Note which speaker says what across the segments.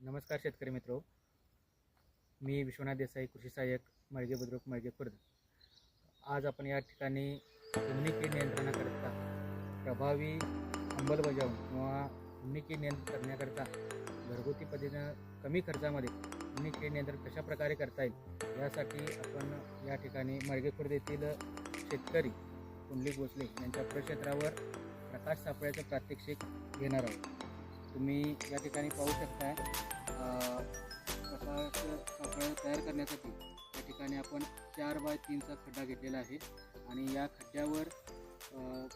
Speaker 1: नमस्कार शेतकरी मित्रो. मी विश्वनाथ देसाई कृषी सहाय्यक मळगे बुद्रुक मळगे खुर्द. आज आपण या ठिकाणी हुमणी कीड नियंत्रणाकरता प्रभावी अंमलबजावणी किंवा हुमणी कीड नियंत्रण करण्याकरता घरगुती पद्धतीनं कमी खर्चामध्ये हुमणी कीड नियंत्रण कशा प्रकारे करता येईल यासाठी आपण या ठिकाणी मळगे खुर्द येथील शेतकरी कुंडली भोसले यांच्या प्रक्षेत्रावर प्रकाश सापळ्याचं प्रात्यक्षिक घेणार आहोत. तुम्ही या ठिकाणी पाहू शकताय. अ, सापळा तयार करण्यासाठी या ठिकाणी आपण चार बाय तीनचा खड्डा घेतलेला आहे. आणि या खड्ड्यावर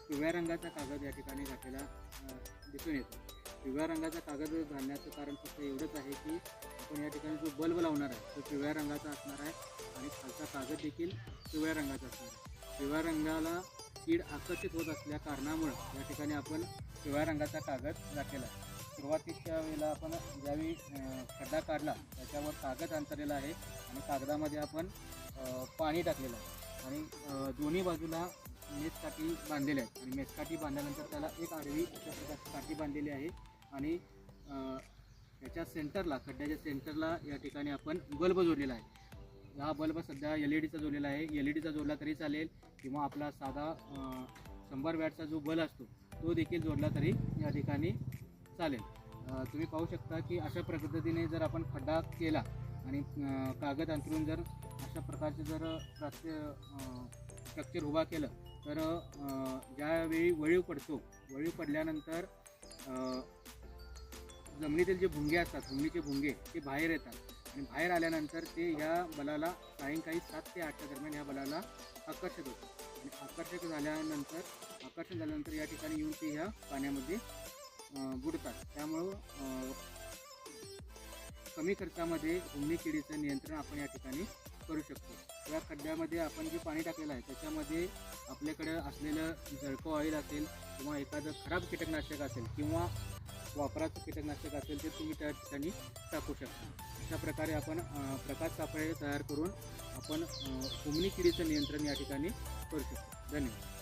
Speaker 1: पिवळ्या रंगाचा कागद या ठिकाणी घातलेला दिसून येतो. पिवळ्या रंगाचा कागद घालण्याचं कारण फक्त एवढंच आहे की आपण या ठिकाणी जो बल्ब लावणार आहे तो पिवळ्या रंगाचा असणार आहे आणि खालचा कागद देखील पिवळ्या रंगाचा असणार आहे. पिवळ्या रंगाला कीड आकर्षित होत असल्या कारणामुळं या ठिकाणी आपण पिवळ्या रंगाचा कागद घातलेला आहे. सुरुवातीच्या वेळेला आपण ज्यावेळी खड्डा काढला त्याच्यावर कागद अंतरलेला आहे आणि कागदामध्ये आपण पाणी टाकलेलं आहे. आणि दोन्ही बाजूला मेचकाठी बांधलेल्या आहेत आणि मेचकाठी बांधल्यानंतर त्याला एक आडवी अशा प्रकारची काठी बांधलेली आहे. आणि त्याच्या सेंटरला खड्ड्याच्या सेंटरला या ठिकाणी आपण बल्ब जोडलेला आहे. हा बल्ब सध्या एल ई डीचा जोडलेला आहे. एल ई डीचा जोडला तरी चालेल किंवा आपला साधा शंभर वॅटचा जो बल्ब असतो तो देखील जोडला तरी या ठिकाणी चालेल. तुम्ही पाहू शकता की अशा पद्धतीने जर आपण खड्डा केला आणि कागद अंतरून जर अशा प्रकारचे जर प्राच्य स्ट्रक्चर उभा केलं तर ज्यावेळी वळीव पडतो वळीव पडल्यानंतर जमिनीतील जे भुंगे असतात जमिनीचे भुंगे ते बाहेर येतात. आणि बाहेर आल्यानंतर ते ह्या बलाला सायंकाळी सात ते आठच्या दरम्यान ह्या बलाला आकर्षक होतं आणि आकर्षक झाल्यानंतर आकर्षण झाल्यानंतर या ठिकाणी येऊन ते ह्या पाण्यामध्ये त्यामुळं कमी खर्चामध्ये उमणी किडीचं नियंत्रण आपण या ठिकाणी करू शकतो. या खड्ड्यामध्ये आपण जे पाणी टाकलेलं आहे त्याच्यामध्ये आपल्याकडे असलेलं जळको ऑइल असेल किंवा एखादं खराब कीटकनाशक असेल किंवा वापराचं कीटकनाशक असेल ते तुम्ही त्या ठिकाणी टाकू शकता. अशा प्रकारे आपण प्रकाश सापळे तयार करून आपण उमणी किडीचं नियंत्रण या ठिकाणी करू शकतो. धन्यवाद.